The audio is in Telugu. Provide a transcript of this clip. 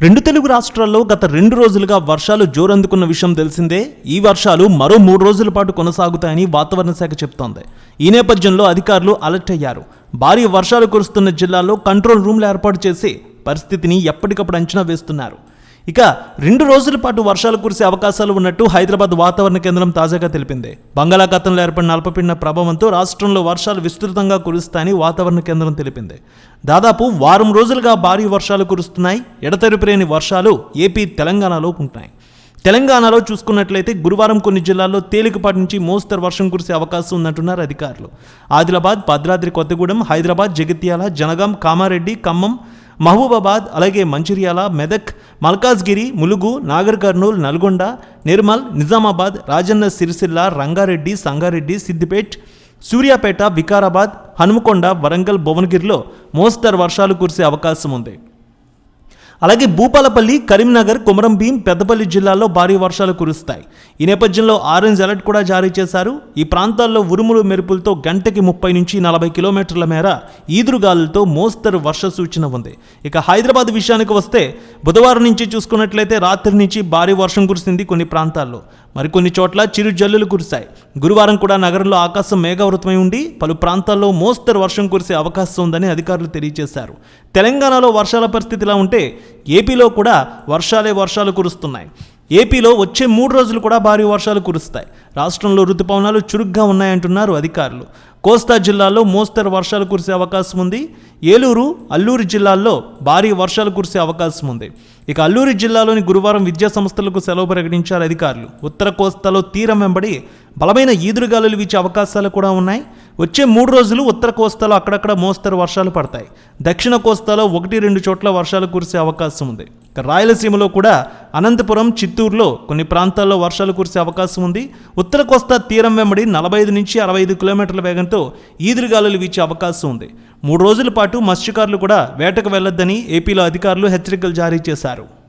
రెండు తెలుగు రాష్ట్రాల్లో గత రెండు రోజులుగా వర్షాలు జోరందుకున్న విషయం తెలిసిందే. ఈ వర్షాలు మరో మూడు రోజుల పాటు కొనసాగుతాయని వాతావరణ శాఖ చెప్తోంది. ఈ నేపథ్యంలో అధికారులు అలర్ట్ అయ్యారు. భారీ వర్షాలు కురుస్తున్న జిల్లాల్లో కంట్రోల్ రూమ్లు ఏర్పాటు చేసి పరిస్థితిని ఎప్పటికప్పుడు అంచనా వేస్తున్నారు. ఇక రెండు రోజుల పాటు వర్షాలు కురిసే అవకాశాలు ఉన్నట్టు హైదరాబాద్ వాతావరణ కేంద్రం తాజాగా తెలిపింది. బంగాళాఖాతంలో ఏర్పడిన అల్పపీడన ప్రభావంతో రాష్ట్రంలో వర్షాలు విస్తృతంగా కురుస్తాయని వాతావరణ కేంద్రం తెలిపింది. దాదాపు వారం రోజులుగా భారీ వర్షాలు కురుస్తున్నాయి. ఎడతెరిపిరేని వర్షాలు ఏపీ తెలంగాణలో ఉంటున్నాయి. తెలంగాణలో చూసుకున్నట్లయితే గురువారం కొన్ని జిల్లాల్లో తేలికపాటి నుంచి మోస్తరు వర్షం కురిసే అవకాశం ఉందంటున్నారు అధికారులు. ఆదిలాబాద్ భద్రాద్రి కొత్తగూడెం హైదరాబాద్ జగిత్యాల జనగాం కామారెడ్డి ఖమ్మం మహబూబాబాద్ అలాగే మంచిర్యాల మెదక్ మల్కాజ్గిరి ములుగు నాగర్ కర్నూలు నల్గొండ నిర్మల్ నిజామాబాద్ రాజన్న సిరిసిల్ల రంగారెడ్డి సంగారెడ్డి సిద్దిపేట్ సూర్యాపేట వికారాబాద్ హనుమకొండ వరంగల్ భువనగిరిలో మోస్తరు వర్షాలు కురిసే అవకాశం ఉంది అలాగే భూపాలపల్లి కరీంనగర్ కుమరంభీం పెద్దపల్లి జిల్లాల్లో భారీ వర్షాలు కురుస్తాయి. ఈ నేపథ్యంలో ఆరెంజ్ అలర్ట్ కూడా జారీ చేశారు. ఈ ప్రాంతాల్లో ఉరుములు మెరుపులతో గంటకి ముప్పై నుంచి నలభై కిలోమీటర్ల మేర ఈదురుగాలులతో మోస్తరు వర్ష సూచన ఉంది. ఇక హైదరాబాద్ విషయానికి వస్తే బుధవారం నుంచి చూసుకున్నట్లయితే రాత్రి నుంచి భారీ వర్షం కురిసింది కొన్ని ప్రాంతాల్లో. మరికొన్ని చోట్ల చిరు జల్లులు కురిశాయి. గురువారం కూడా నగరంలో ఆకాశం మేఘావృతమై ఉండి పలు ప్రాంతాల్లో మోస్తరు వర్షం కురిసే అవకాశం ఉందని అధికారులు తెలియజేశారు. తెలంగాణలో వర్షాల పరిస్థితి ఇలా ఉంటే ఏపీలో కూడా వర్షాలే వర్షాలు కురుస్తున్నాయి. ఏపీలో వచ్చే మూడు రోజులు కూడా భారీ వర్షాలు కురుస్తాయి. రాష్ట్రంలో ఋతుపవనాలు చురుగ్గా ఉన్నాయంటున్నారు అధికారులు. కోస్తా జిల్లాలో మోస్తరు వర్షాలు కురిసే అవకాశం ఉంది. ఏలూరు అల్లూరు జిల్లాల్లో భారీ వర్షాలు కురిసే అవకాశం ఉంది. ఇక అల్లూరు జిల్లాలోని గురువారం విద్యా సంస్థలకు సెలవు ప్రకటించారు అధికారులు. ఉత్తర కోస్తాలో తీరం వెంబడి బలమైన ఈదురుగాలులు వీచే అవకాశాలు కూడా ఉన్నాయి. వచ్చే మూడు రోజులు ఉత్తర కోస్తాలో అక్కడక్కడ మోస్తరు వర్షాలు పడతాయి. దక్షిణ కోస్తాలో ఒకటి రెండు చోట్ల వర్షాలు కురిసే అవకాశం ఉంది. రాయలసీమలో కూడా అనంతపురం చిత్తూరులో కొన్ని ప్రాంతాల్లో వర్షాలు కురిసే అవకాశం ఉంది. ఉత్తర కోస్తా తీరం వెంబడి నలభై ఐదు నుంచి అరవై ఐదు కిలోమీటర్ల వేగంతో ఈదురుగాలులు వీచే అవకాశం ఉంది. మూడు రోజుల పాటు మత్స్యకారులు కూడా వేటకు వెళ్ళొద్దని ఏపీలో అధికారులు హెచ్చరికలు జారీ చేశారు.